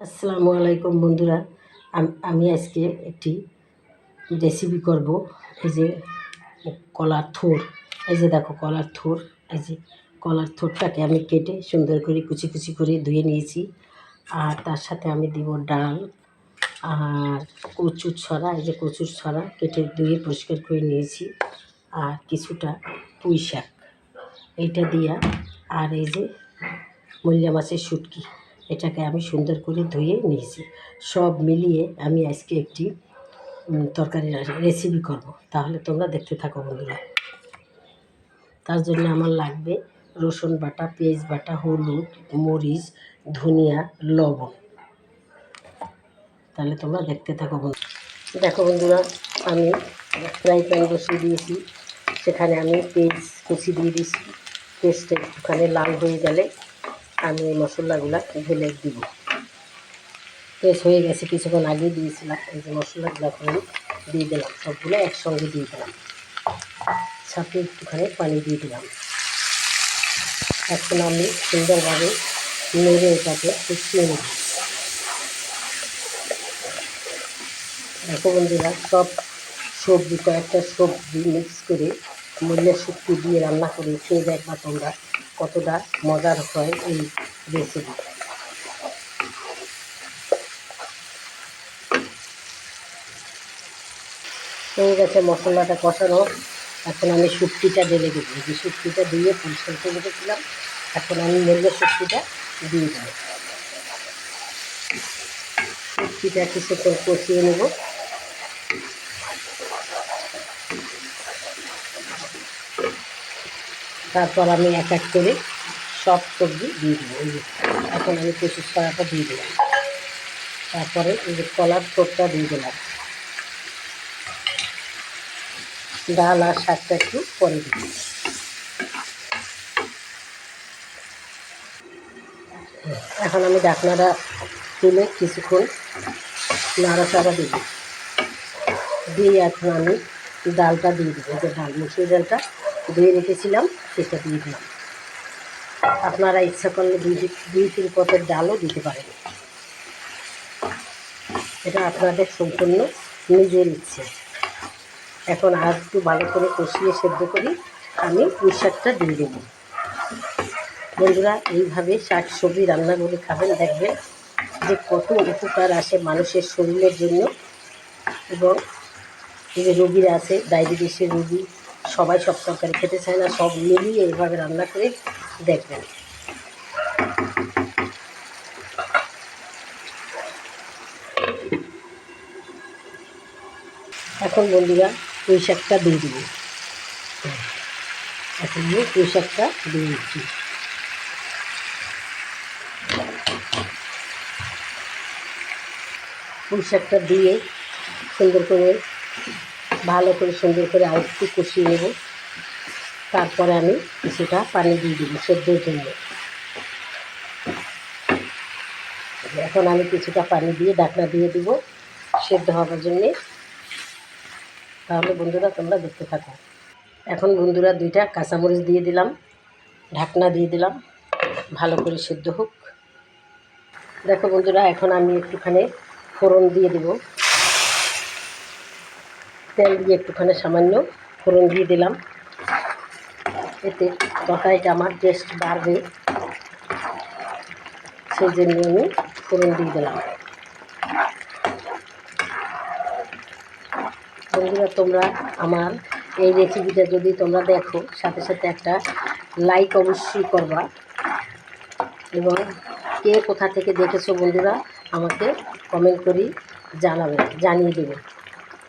আসসালামু আলাইকুম বন্ধুরা। আমি আজকে একটি রেসিপি করব। এই যে কলার থোর। এই যে দেখো কলার থোর। এই যে কলার থোরটাকে আমি কেটে সুন্দর করে কুচি কুচি করে ধুয়ে নিয়েছি। আর তার সাথে আমি দিব ডাল আর কচুর ছড়া। এই যে কচুর ছড়া কেটে ধুয়ে পরিষ্কার করে নিয়েছি। আর কিছুটা পুঁই শাক। এইটা দিয়া আর এই যে মূল্যা মাছের শুটকি। এটাকে আমি সুন্দর করে ধুয়ে নিয়েছি। সব মিলিয়ে আমি আজকে একটি উম, তরকারি রেসিপি করব। তাহলে তোমরা দেখতে থাকো বন্ধুরা। তার জন্য আমার লাগবে রসুন বাটা পেঁয়াজ বাটা হলুদ মরিচ ধনিয়া লবণ। তাহলে তোমরা দেখতে থাকো বন্ধু দেখো বন্ধুরা আমি ফ্রাই প্যান বসিয়ে দিয়েছি। সেখানে আমি পেঁয়াজ কুচি দিয়ে দিয়েছি। পেস্টে ওখানে লাল হয়ে গেলে আমি এই মশলাগুলো ঢেলে দিব। পেস্ট হয়ে গেছে, কিছুক্ষণ আগে দিয়েছিলাম। এই যে মশলাগুলো এখন দিয়ে দিলাম, সবগুলো একসঙ্গে দিয়ে দিলাম। সাথে একটুখানি পানি দিয়ে দিলাম। এখন আমি সুন্দরভাবে নেড়ে এটাকে কুচিয়ে নেব। দেখো বন্ধুরা, সব সবজি, কয়েকটা সবজি মিক্স করে মূল্যের শুক্তি দিয়ে রান্না করে খেয়ে দেখবা তোমরা কতটা মজার হয় এই রেসিপি হয়ে গেছে মশলাটা কষানো। এখন আমি শুক্তিটা ঢেলে দেবো। যে শুক্তিটা দিয়ে পরিষ্কার করে রেখেছিলাম। এখন আমি মূল্যের শুক্তিটা দিয়ে দেবো। শুক্তিটা কিছুক্ষণ কষিয়ে নেব। তারপর আমি এক এক করে সব সবজি দিয়ে দেবো। এখন আমি কচুর ছড়াটা দিয়ে দিলাম। তারপরে এই যে কলার টোপটা দিয়ে দিলাম। ডাল আর শাকটা একটু পরে দিব এখন আমি ডাকনাটা তুলে কিছুক্ষণ নাড়াচাড়া দেবো দিয়ে এখন আমি ডালটা দিয়ে দেবো। যে ডাল মুসুর ডালটা ধুয়ে রেখেছিলাম, সেটা দিয়ে দিলাম। আপনারা ইচ্ছা করলে দুই তিন পথের ডালও দিতে পারেন। এটা আপনাদের সম্পূর্ণ নিজের ইচ্ছে। এখন আর একটু ভালো করে কষিয়ে সেদ্ধ করি আমি পুঁই শাকটা দিয়ে দেবো। বন্ধুরা, এইভাবে শাক সবজি রান্না করে খাবেন, দেখবেন যে কত উপকার আসে মানুষের শরীরের জন্য। এবং যে রোগীরা আছে, ডায়াবেটিসের রোগী সবাই সব তরকারি খেতে চায় না, সব মিলিয়ে এইভাবে রান্না করে দেখবেন। এখন বন্ধুরা পুঁই শাকটা দিয়ে দিব। এখন আমি পুঁই শাকটা দিয়ে দিচ্ছি। পুঁই শাকটা দিয়ে সুন্দর করে ভালো করে সুন্দর করে আর একটু কষিয়ে নেব। তারপরে আমি কিছুটা পানি দিয়ে দেবো সেদ্ধর জন্য। এখন আমি কিছুটা পানি দিয়ে ঢাকনা দিয়ে দিব সেদ্ধ হওয়ার জন্যে। তাহলে বন্ধুরা তোমরা দেখতে থাকো। এখন বন্ধুরা দুইটা কাঁচামরিচ দিয়ে দিলাম, ঢাকনা দিয়ে দিলাম, ভালো করে সেদ্ধ হোক। দেখো বন্ধুরা, এখন আমি একটুখানি ফোড়ন দিয়ে দেবো। তেল দিয়ে একটুখানি সামান্য ফোড়ন দিয়ে দিলাম। এতে তরকারিটা আমার টেস্ট বাড়বে, সেই জন্য আমি ফোড়ন দিয়ে দিলাম। বন্ধুরা, তোমরা আমার এই রেসিপিটা যদি তোমরা দেখো, সাথে সাথে একটা লাইক অবশ্যই করবা। এবং কে কোথা থেকে দেখেছ বন্ধুরা, আমাকে কমেন্ট করি, জানাবে, জানিয়ে দেবে।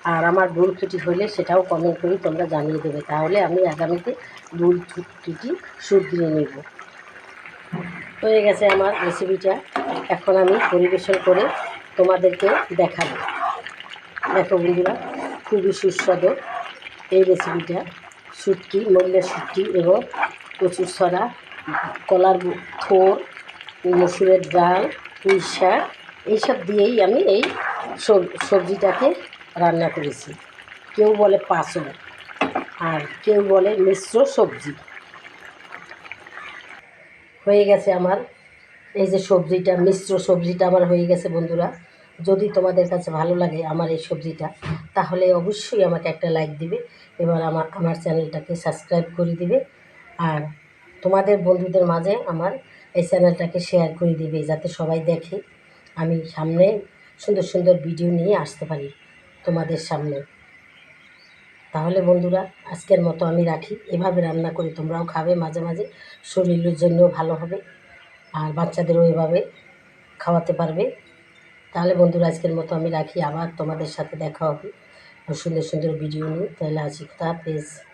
আর আমার ভুল ত্রুটি হলে সেটাও কমেন্ট করি তোমরা জানিয়ে দেবে। তাহলে আমি আগামীতে ভুল ত্রুটি শুধরিয়ে নেব। হয়ে গেছে আমার রেসিপিটা এখন আমি পরিবেশন করে তোমাদেরকে দেখাবো। দেখো বন্ধুরা, খুবই সুস্বাদু এই রেসিপিটা শুটকি, মূল্যের শুটকি এবং কচুর ছড়া কলার থোর মসুরের ডাল পুঁই শাক এইসব দিয়েই আমি এই সব- সবজিটাকে রান্না করেছি। কেউ বলে পাঁচন আর কেউ বলে মিশ্র সবজি। হয়ে গেছে আমার এই যে সবজিটা, মিশ্র সবজিটা আমার হয়ে গেছে বন্ধুরা। যদি তোমাদের কাছে ভালো লাগে আমার এই সবজিটা, তাহলে অবশ্যই আমাকে একটা লাইক দিবে এবার আমার আমার চ্যানেলটাকে সাবস্ক্রাইব করে দিবে। আর তোমাদের বন্ধুদের মাঝে আমার এই চ্যানেলটাকে শেয়ার করে দিবে, যাতে সবাই দেখে আমি সামনে সুন্দর সুন্দর ভিডিও নিয়ে আসতে পারি। তোমাদের সামনে। তাহলে বন্ধুরা, আজকের মতো আমি রাখি। এভাবে রান্না করি, তোমরাও খাবে, মাঝে মাঝে শরীরের জন্যও ভালো হবে। আর বাচ্চাদেরও এভাবে খাওয়াতে পারবে। তাহলে বন্ধুরা, আজকের মতো আমি রাখি। আবার তোমাদের সাথে দেখা হবে। সুন্দর সুন্দর ভিডিও নিয়ে। তাহলে আসি খুদা হাফেজ।